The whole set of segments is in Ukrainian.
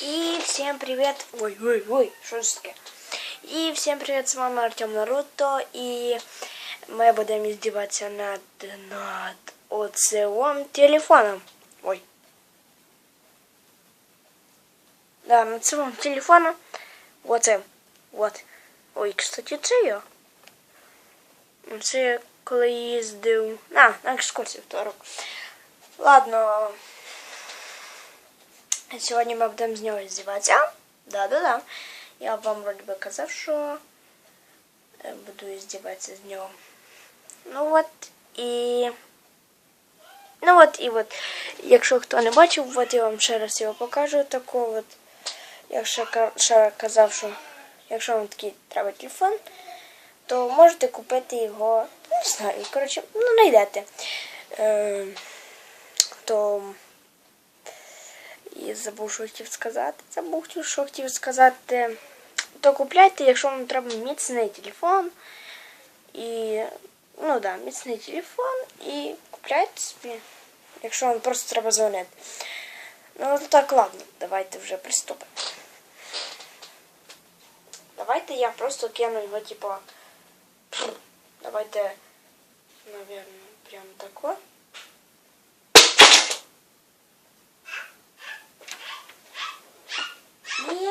И всем привет. Ой, ой, ой, що ж таке? І всім привіт, з вами Артем Наруто. І ми будемо здіватися над, над оцим телефоном. Ой. Да, над цим телефоном. Оцим. Вот. Ой, кстати, це я. Це я коли їздив. А, на екскурсію второк. Ладно. Сьогодні ми будемо з нього здіватися. Да-да-да. Я вам вроді би казав, що е, буду здіватися з нього. Ну от і. Ну от і от. Якщо хто не бачив, от я вам ще раз його покажу. Таку от. Я ще, ще казав, що якщо вам такий треба телефон, то можете купити його. Не знаю, коротше, ну знайдете. Е, то і забув, що хотів сказати. Забув, що хотів сказати. То купляйте, якщо вам треба міцний телефон. І, ну да, міцний телефон і купляйте собі, якщо вам просто треба дзвонити. Ну так, ладно, давайте вже приступимо. Давайте я просто кину його, типу. Давайте, наверное, прямо тако. І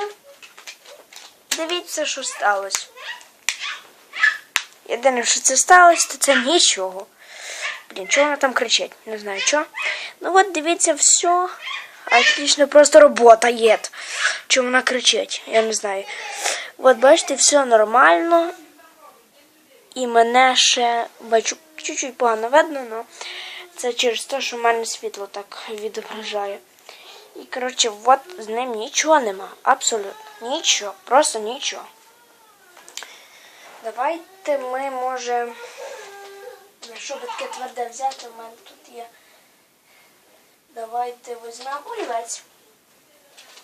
дивіться, що сталося. Єдине, що це сталося, то це нічого. Блін, чого вона там кричить? Не знаю що. Ну от дивіться, все. Отлично, просто робота є. Чому вона кричить? Я не знаю. От бачите, все нормально. І мене ще бачу чуть-чуть погано видно, але це через те, що в мене світло так відображає. І, коротше, от з ним нічого нема. Абсолютно. Нічого. Просто нічого. Давайте ми може. Щоб таке тверде взяти, у мене тут є. Давайте візьмемо олівець.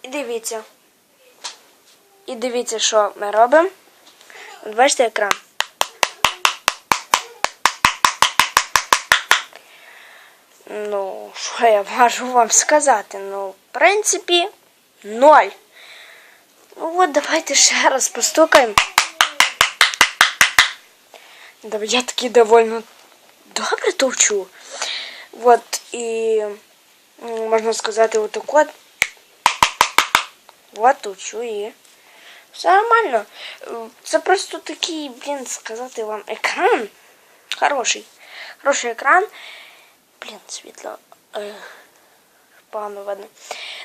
І дивіться. І дивіться, що ми робимо. От бачите екран. Ну, що я можу вам сказати? Ну, в принципі, ноль. Ну от, давайте ще раз постукаємо. Да, я таки довольно добре товчу. Вот, і м, можна сказати, отак от. Вот товчу і. Все нормально. Е, Це просто такий, блін, сказати вам, екран. Хороший. Хороший екран. Блін, світло. Е, погано видно.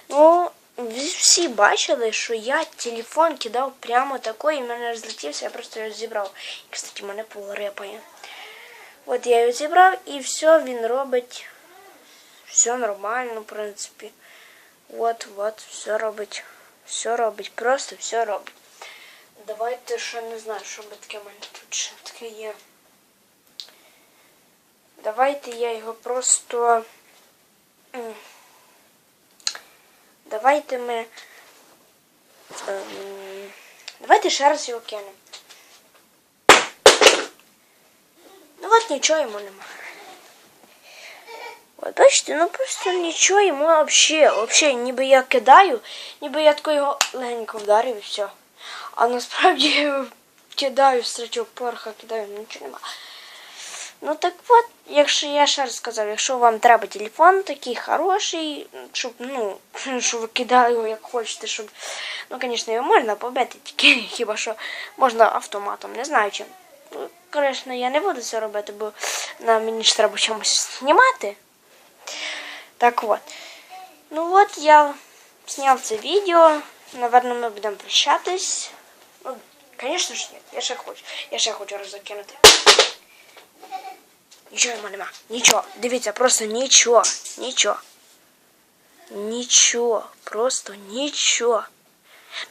Ну, ви всі бачили, що я телефон кидав прямо такой, і в мене розлетівся, я просто його зібрав. І, кстати, мене полрепає. От я його зібрав і все, він робить. Все нормально, в принципі. От, от, все робить. Все робить, просто все робить. Давайте ще не знаю, що би таке в мене тут ще таке є. Давайте я його просто. Давайте ми. Ем, Давайте ще раз його кинемо. Ну от нічого йому нема. От бачите, ну просто нічого йому вообще, вообще, ніби я кидаю, ніби я тако його легенько вдарив і все. А насправді кидаю, стрічок порха кидаю, нічого нема. Ну так от, якщо я ще раз сказав, якщо вам треба телефон такий хороший, щоб, ну, щоб ви кидали його як хочете, щоб. Ну, звісно, його можна побити, тільки хіба що можна автоматом, не знаю чим. Ну, Звісно, я не буду це робити, бо на мені ж треба чомусь знімати. Так от. Ну от я зняв це відео. Наверно, ми будемо прощатись. Ну, звісно ж ні, я ще хочу. Я ще хочу раз закинути. Нічого йому нема. Нічого. Дивіться, просто нічого. Нічого. Нічого. Просто нічого.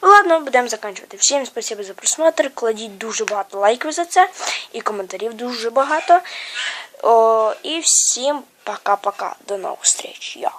Ну ладно, будемо закінчувати. Всім спасибо за просмотр. Кладіть дуже багато лайків за це. І коментарів дуже багато. О, і всім пока-пока. До нових встреч. Я.